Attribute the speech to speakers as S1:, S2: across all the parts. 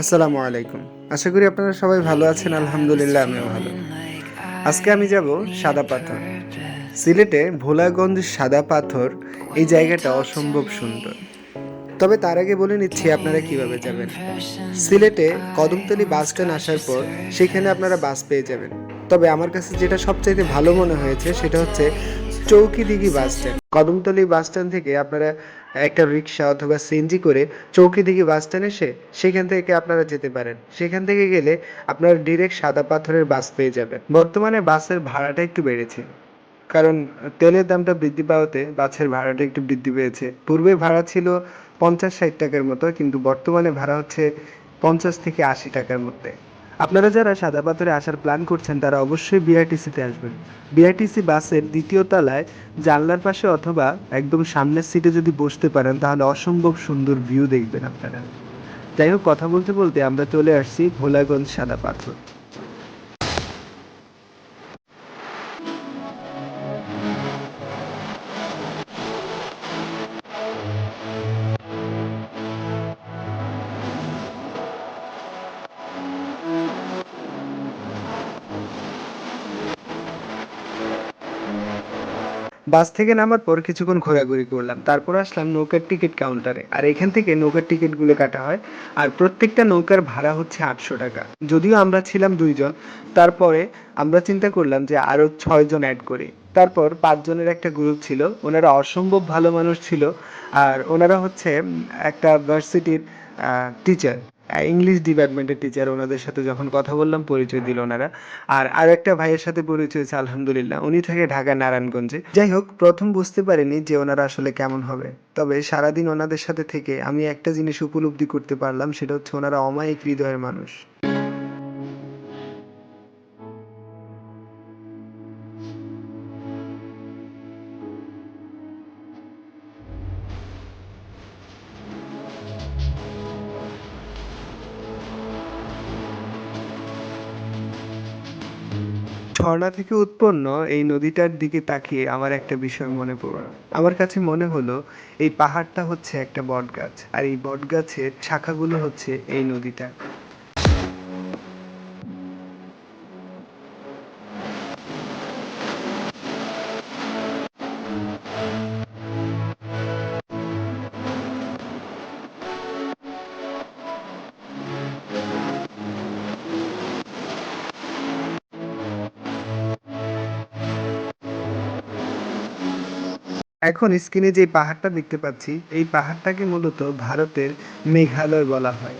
S1: আসসালামু আলাইকুম। আশা করি আপনারা সবাই ভালো আছেন, আলহামদুলিল্লাহ আমিও ভালো। আজকে আমি যাব সাদা পাথর। সিলেটে ভোলাগঞ্জ সাদা পাথর, এই জায়গাটা অসম্ভব সুন্দর। তবে তার আগে বলে নিচ্ছি, আপনারা কীভাবে যাবেন? সিলেটে কদমতলি বাস স্ট্যান্ড আসার পর সেখানে আপনারা বাস পেয়ে যাবেন। তবে আমার কাছে যেটা সবচাইতে ভালো মনে হয়েছে, সেটা হচ্ছে Chowkidighi bus stand. Kadamtali bus stand থেকে আপনারা একটা রিক্সা অথবা সিএনজি করে চৌকিদিঘি বাস স্ট্যান্ড এসে সেখান থেকে আপনারা যেতে পারেন। সেখান থেকে গেলে আপনারা ডিরেক্ট সাদা পাথরের বাস পেয়ে যাবেন। বর্তমানে বাসের ভাড়াটা একটু বেড়েছে। কারণ তেলের দামটা বৃদ্ধি পাওয়াতে বাসের ভাড়াটা একটু বৃদ্ধি পেয়েছে। পূর্বে ভাড়া ছিল পঞ্চাশ ষাট টাকার মতো, কিন্তু বর্তমানে ভাড়া হচ্ছে পঞ্চাশ থেকে আশি টাকার মধ্যে। আপনারা যারা সাদা পাথরে আসার প্ল্যান করছেন, তারা অবশ্যই বিআরটিসিতে আসবেন। বিআরটিসি বাসের দ্বিতীয় তলায়, জানলার পাশে অথবা একদম সামনের সিটে যদি বসতে পারেন, তাহলে অসম্ভব সুন্দর ভিউ দেখবেন আপনারা। যাই হোক, কথা বলতে বলতে আমরা চলে আসছি ভোলাগঞ্জ সাদা পাথর। বাস থেকে নামার পর কিছুক্ষণ ঘোরাঘুরি করলাম। তারপর আসলাম নৌকার টিকিট কাউন্টারে। আর এখান থেকে নৌকার টিকিটগুলো কাটা হয়। আর প্রত্যেকটা নৌকার ভাড়া হচ্ছে আটশো টাকা। যদিও আমরা ছিলাম দুইজন। তারপরে আমরা চিন্তা করলাম যে আরও ছয়জন অ্যাড করি। তারপর পাঁচজনের একটা গ্রুপ ছিল। ওনারা অসম্ভব ভালো মানুষ ছিল। আর ওনারা হচ্ছে একটা ভার্সিটির টিচার ইংলিশ ডিপার্টমেন্টের টিচার ওনাদের সাথে যখন কথা বললাম, পরিচয় দিল ওনারা। আর আর একটা ভাইয়ের সাথে পরিচয় হয়েছে, আলহামদুলিল্লাহ। উনি থাকে ঢাকা, নারায়ণগঞ্জে। যাই হোক, প্রথম বুঝতে পারিনি যে ওনারা আসলে কেমন হবে। তবে সারাদিন ওনাদের সাথে থেকে আমি একটা জিনিস উপলব্ধি করতে পারলাম, সেটা হচ্ছে ওনারা অমায়িক হৃদয়ের মানুষ। ঝর্ণা থেকে উৎপন্ন এই নদীটার দিকে তাকিয়ে আমার একটা বিষয় মনে পড়ল। আমার কাছে মনে হলো, এই পাহাড়টা হচ্ছে একটা বটগাছ, আর এই বটগাছের শাখাগুলো হচ্ছে এই নদীটা। এখন স্ক্রিনে যে পাহাড়টা দেখতে পাচ্ছি, এই পাহাড়টাকে মূলত ভারতের মেঘালয় বলা হয়।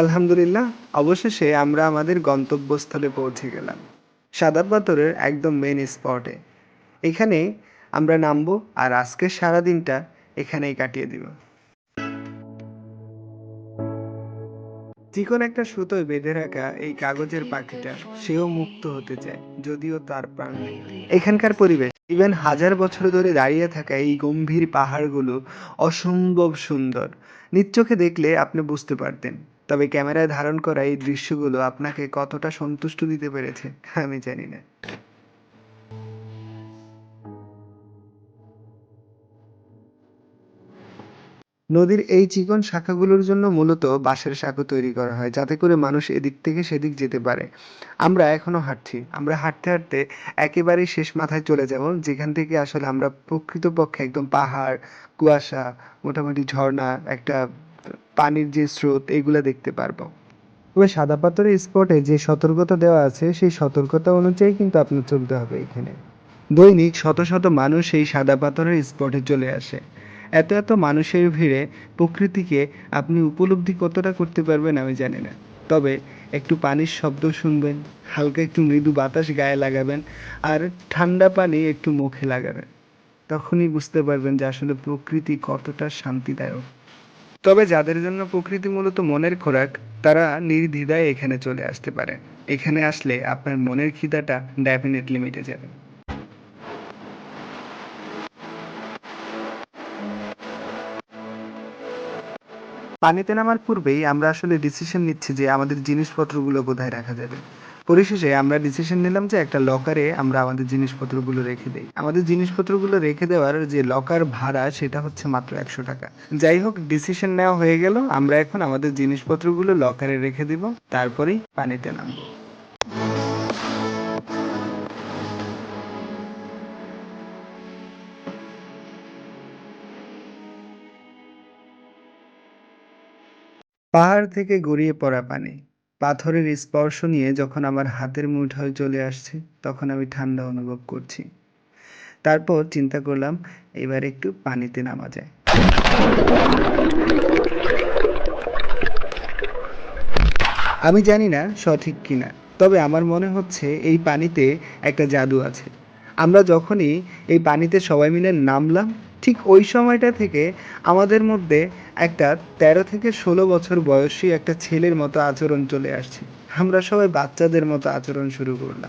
S1: আলহামদুলিল্লাহ, অবশেষে আমরা আমাদের গন্তব্যস্থলে পৌঁছে গেলাম। সাদা পাথরের একদম মেন স্পটে এখানে আমরা নামবো আর আজকের সারাদিনটা এখানেই কাটিয়ে দিব। চিকন একটা সুতোয় বেঁধে রাখা এই কাগজের পাখিটা, সেও মুক্ত হতে চায়, যদিও তার প্রাণ নেই। এখানকার পরিবেশ ইভেন হাজার বছর ধরে দাঁড়িয়ে থাকা এই গম্ভীর পাহাড়গুলো অসম্ভব সুন্দর। নিচ্চোখে দেখলে আপনি বুঝতে পারতেন, তবে ক্যামেরায় ধারণ করা এই দৃশ্যগুলো আপনাকে কতটা সন্তুষ্ট দিতে পেরেছে, আমি জানি না। নদীর এই চিকন শাখাগুলোর জন্য মূলত বাঁশের সাঁকো তৈরি করা হয়, যাতে করে মানুষ এদিক থেকে সেদিক যেতে পারে। আমরা এখনও হাঁটছি। আমরা হাঁটতে হাঁটতে একেবারেই শেষ মাথায় চলে যাব, যেখান থেকে আসলে আমরা প্রকৃতপক্ষে একদম পাহাড়, কুয়াশা, মোটামুটি ঝর্ণা, একটা পানির যে স্রোত, এগুলা দেখতে পারব। তবে সাদা পাথরের স্পটে যে সতর্কতা দেওয়া আছে, সেই সতর্কতা অনুযায়ী কিন্তু আপনার চলতে হবে এখানে। দৈনিক শত শত মানুষ এই সাদা পাথরের স্পটে চলে আসে। এত এত মানুষের ভিড়ে প্রকৃতিকে আপনি উপলব্ধি কতটা করতে পারবেন আমি জানি না। তবে একটু পানির শব্দ শুনবেন, হালকা একটু মৃদু বাতাস গায়ে লাগাবেন, আর ঠান্ডা পানি একটু মুখে লাগাবেন। তখনই বুঝতে পারবেন যে আসলে প্রকৃতি কতটা শান্তিদায়ক। তবে যাদের জন্য প্রকৃতি মূলত মনের খোরাক, তারা নির্দ্বিধায় এখানে চলে আসতে পারে। এখানে আসলে আপনার মনের খিদাটা ডেফিনেটলি মিটে যাবে। পানিতে নামার পূর্বেই আমরা আসলে ডিসিশন নিচ্ছি যে আমাদের জিনিসপত্রগুলো কোথায় রাখা যাবে। পরিশেষে আমরা ডিসিশন নিলাম যে একটা লকারে আমরা আমাদের জিনিসপত্রগুলো রেখে দেই। আমাদের জিনিসপত্রগুলো রেখে দেওয়ার যে লকার ভাড়া, সেটা হচ্ছে মাত্র একশো টাকা। যাই হোক ডিসিশন নেওয়া হয়ে গেল। আমরা এখন আমাদের জিনিসপত্রগুলো লকারে রেখে দিব, তারপরেই পানিতে নামবো। পাহাড় থেকে গড়িয়ে পড়া পানি। পাথরের স্পর্শ নিয়ে যখন আমার হাতের মুঠোয় চলে আসছে, তখন আমি ঠান্ডা অনুভব করছি। তারপর চিন্তা করলাম, এবার একটু পানিতে নামা যায়। আমি জানি না সঠিক কিনা, তবে আমার মনে হচ্ছে এই পানিতে একটা জাদু আছে। আমরা যখনই এই পানিতে সবাই মিলে নামলাম ঠিক ওই সময়টা থেকে আমাদের মধ্যে একটা তেরো থেকে ষোলো বছর বয়সী একটা ছেলের মতো আচরণ চলে আসছে। আমরা সবাই বাচ্চাদের মতো আচরণ শুরু করলাম।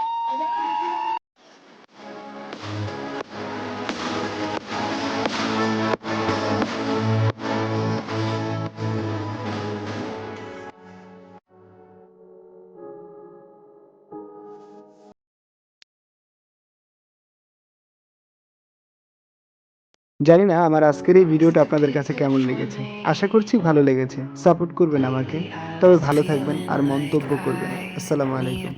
S1: জানি না আমার আজকের এই ভিডিওটা আপনাদের কাছে কেমন লেগেছে। আশা করছি ভালো লেগেছে। সাপোর্ট করবেন আমাকে। তবে ভালো থাকবেন আর মন্তব্য করবেন। আসসালামু আলাইকুম।